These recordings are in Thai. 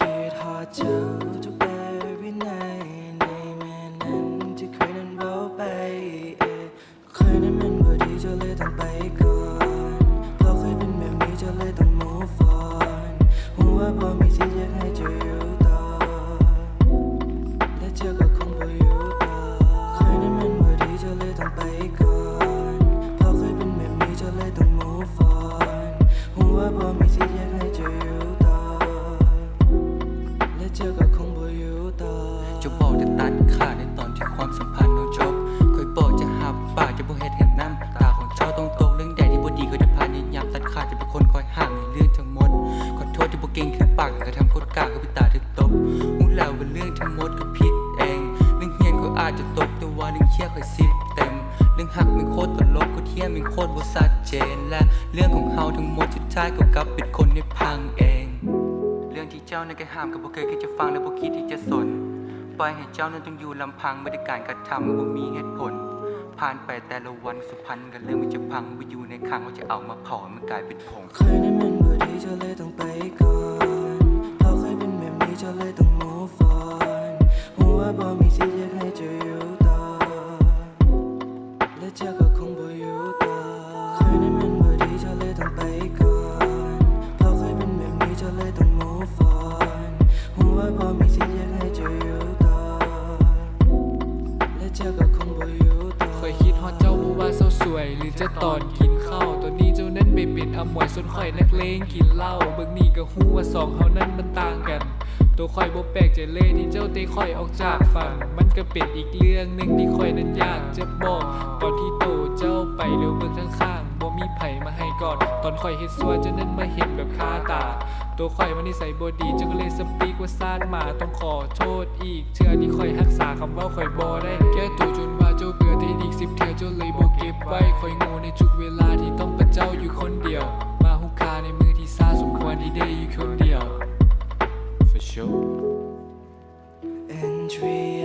it hot to, to every night. ทั้ายก็กลับเป็นคนในพังเอง เรื่องที่เจ้านั้นก็ห้ามก็บ่เคยคิดจะฟังและบ่คิดที่จะสน ปล่อยให้เจ้านั้นต้องอยู่ลำพังไม่ได้การกระทำบ่มีเหตุผล ผ่านไปแต่ละวันสุพรรณกันเรื่องมันจะพังไปอยู่ในขังว่าจะเอามาเผามันกลายเป็นผงเคยนั้นมันบ่ดีจะเลยต้องไปก่อนเพราะเคยเป็นแบบนี้จะเลยต้อง move on หัวบ่มี เธอก็คงบ่อยู่ต่อเคยคิดฮอดเจ้าบ่ว่าเศร้าสวย หรือจะตอนกินข้าวตอนนี้เจ้านั้นไปเป็นอมวยส่วนข่อยนักเลงกินเหล้าเบิ่งนี่ก็ฮู้ว่าสองเฮานั้นมันต่างกัน ตัวข่อยบ่แปลกใจเลยที่เจ้าเตะข่อยออกจากฝั่งมันก็เป็นอีกเรื่องหนึ่งที่ข่อยนั้นอยากจะบอก ตอนที่โตเจ้าไปเร็วเบิ่งข้างๆ บ่มีไผมาให้ก่อน ตอนข่อยเฮ็ดซัวเจ้านั้นมาเห็นแบบคาตา ตัวข่อยมันนิสัยบ่ดีเจ้าก็เลยสปีกว่าซาดหมาต้องขอโทษอีก เชื่อที่ข่อยรักษาคำว่าข่อยบ่ได้ แก้ตัวจนว่าเจ้าเบื่อที่อีกสิบเทื่อเจ้าเลยบ่เก็บไว้ข่อยงูในทุกเวลาที่ต้องประเจ้าอยู่คนเดียว มาหุกคาในมือที่ซาสมควรที่ได้อยู่คนเดียว for sure Entry AM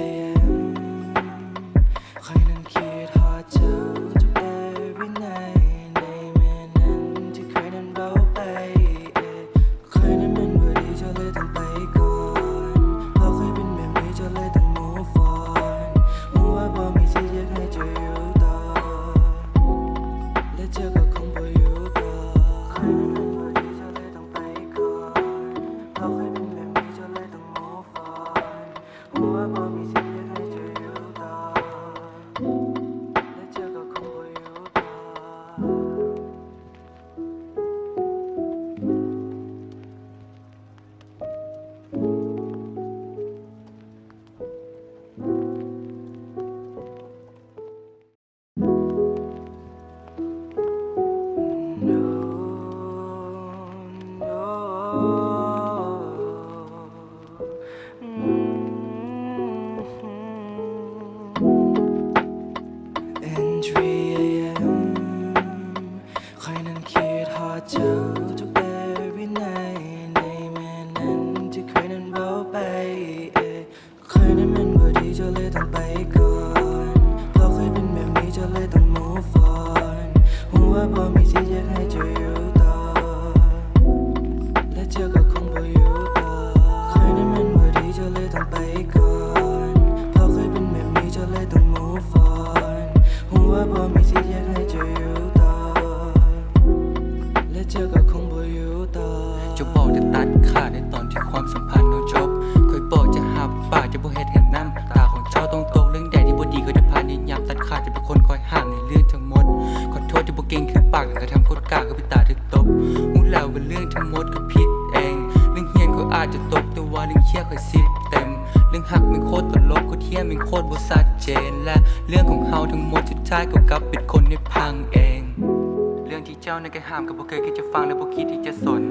เจ้านั้นก็ห้ามก็บ่เคยคิดจะฟังและบ่คิดที่จะสน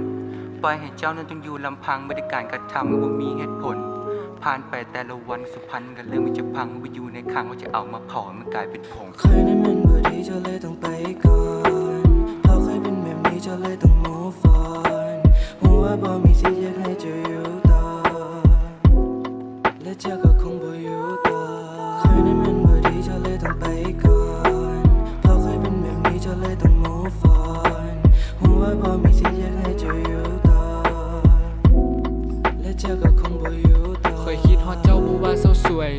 ปล่อยให้เจ้านั้นต้องอยู่ลำพังไม่ได้การกระทำมันบ่มีเหตุผล ผ่านไปแต่ละวันสุพรรณกันเรื่องมันจะพังไปอยู่ในขังว่าจะเอามาเผามันกลายเป็นผง เคยนั้นมันบ่ดีจะเลยต้องไปก่อนเพราะเคยเป็นแบบนี้จะเลยต้อง move on หัวาบ่มีสิทธิ์อยากให้เธออยู่ต่อและเธอก็คงบ่อยู่ต่อเคยนั้นมัน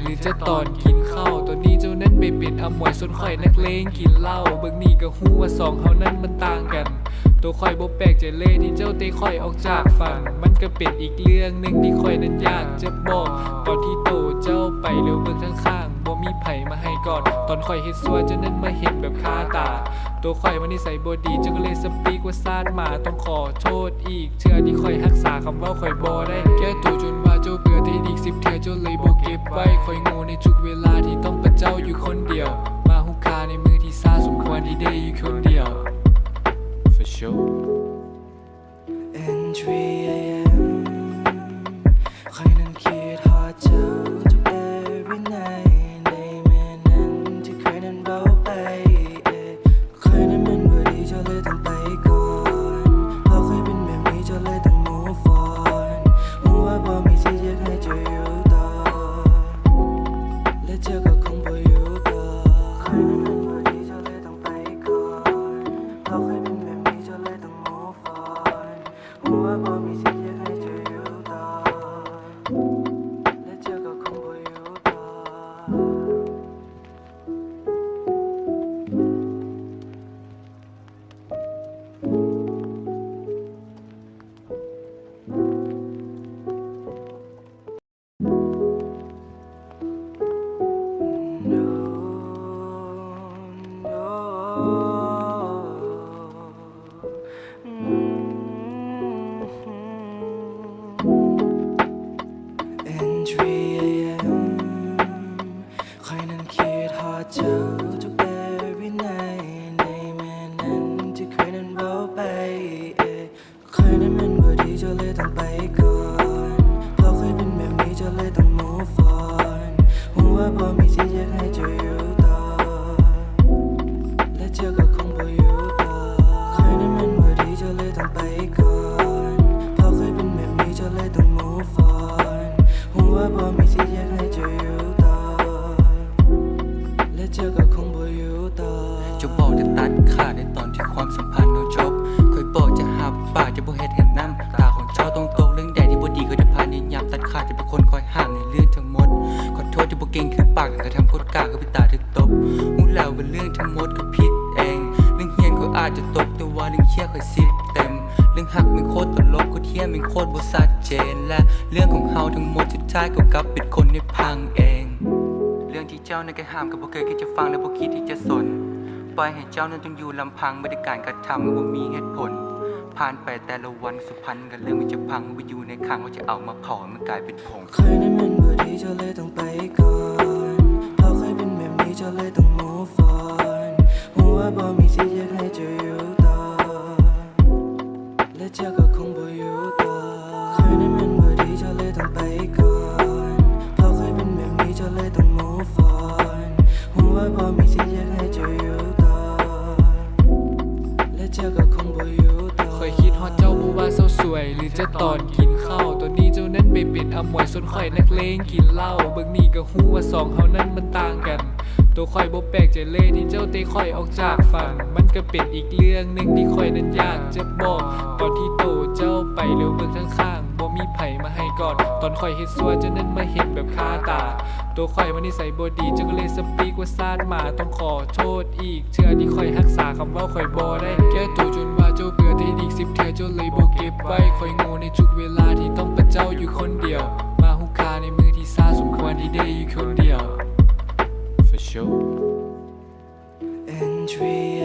หรือจะตอนกินข้าวตอนนี้เจ้านั้นไปเป็นอมวยส่วนข่อยนักเลงกินเหล้าเบิ่งนี่ก็ฮู้ว่าสองเฮานั้นมันต่างกัน ตัวข่อยบ่แปลกใจเลยที่เจ้าเตะข่อยออกจากฝั่งมันก็เป็นอีกเรื่องหนึ่งที่ข่อยนั้นยากจะบอกตอนที่โตเจ้าไปเร็วเบิ่งข้างๆบ่มีไผมาให้ก่อน ตอนข่อยเฮ็ดซัวเจ้านั้นมาเห็นแบบคาตา ตัวข่อยมันนิสัยบ่ดีเจ้าก็เลยสปีกว่าซาดหมาต้องขอโทษอีกเชื่อที่ข่อยรักษาคำว่าข่อยบ่ได้แก้ตัวจนว่า อที่อีกสิบเทื่อเจ้าเลยบ่เก็บไว้คอยงูในทุกเวลาที่ต้องประเจ้าอยู่คนเดียว มาหุกคาในมือที่ซาสมควรที่ได้อยู่คนเดียว รื่องทั้งหมด ขอโทษที่บ่เก่งคือปากแต่กรทำโคตรกล้าก็ไปตาถึกตบหูแล้วเป็นเรื่องทั้งหมดก็ผิดเอง เรื่องเฮียนก็อาจจะตกแต่ว่าเรื่องเชี่ยคอยสิบเต็ม เรื่องหักมันโคตรตลกก็เทียมันโคตรบ่ชัดเจน และเรื่องของเฮาทั้งหมดสุดท้ายก็กลับเป็นคนในพังเอง เรื่องที่เจ้านั้นก็ห้ามก็บ่เคยคิดจะฟังและบ่คิดที่จะสนปล่อยให้เจ้านั้นต้องอยู่ลำพังไม่ได้การกระทำมันบ่มีเหตุผล ผ่านไปแต่ละวันสุพรรณกันเรื่องมันจะพังมันไปอยู่ในครั้งว่าจะเอามาเผามันกลายเป็นผงใครนั้นมัน บ่ดีเจ้าเลยต้องไปก่อนเพราะเคยเป็นแบบนี้เจ้าเลยต้อง move on หัวบ่มีสิทธิ์อยากให้เจ้าอยู่ต่อและเธอก็คง จะตอนกินข้าวตอนนี้เจ้านั้นไปเป็นอมวยส่วนข่อยนักเลงกินเหล้าเบิ่งนี่ก็ฮู้ว่าสองเฮานั้นมันต่างกัน ตัวข่อยบ่แปลกใจเลยที่เจ้าเตะข่อยออกจากฝั่งมันก็เป็นอีกเรื่องหนึ่งที่ข่อยนั้นอยากจะบอก ตอนที่โตเจ้าไปเร็วเบิ่งข้าง บ่มีไผมาให้ก่อน ตอนข่อยเฮ็ดซัวเจ้านั้นมาเห็นแบบคาตา ตัวข่อยมันนิสัยบ่ดีเจ้าก็เลยสปีกว่าซาดหมาต้องขอโทษอีกเชื่อที่ข่อยรักษาคำว่าข่อยบ่ได้ แก้ตัวจนว่าเจ้าเบื่อที่อีกสิบเทื่อเจ้าเลยบ่เก็บไว้ข่อยงูในทุกเวลาที่ต้องประเจ้าอยู่คนเดียว มาหุกคาในมือที่ซาสมควรที่ได้อยู่คนเดียว for sure In 3 a.m.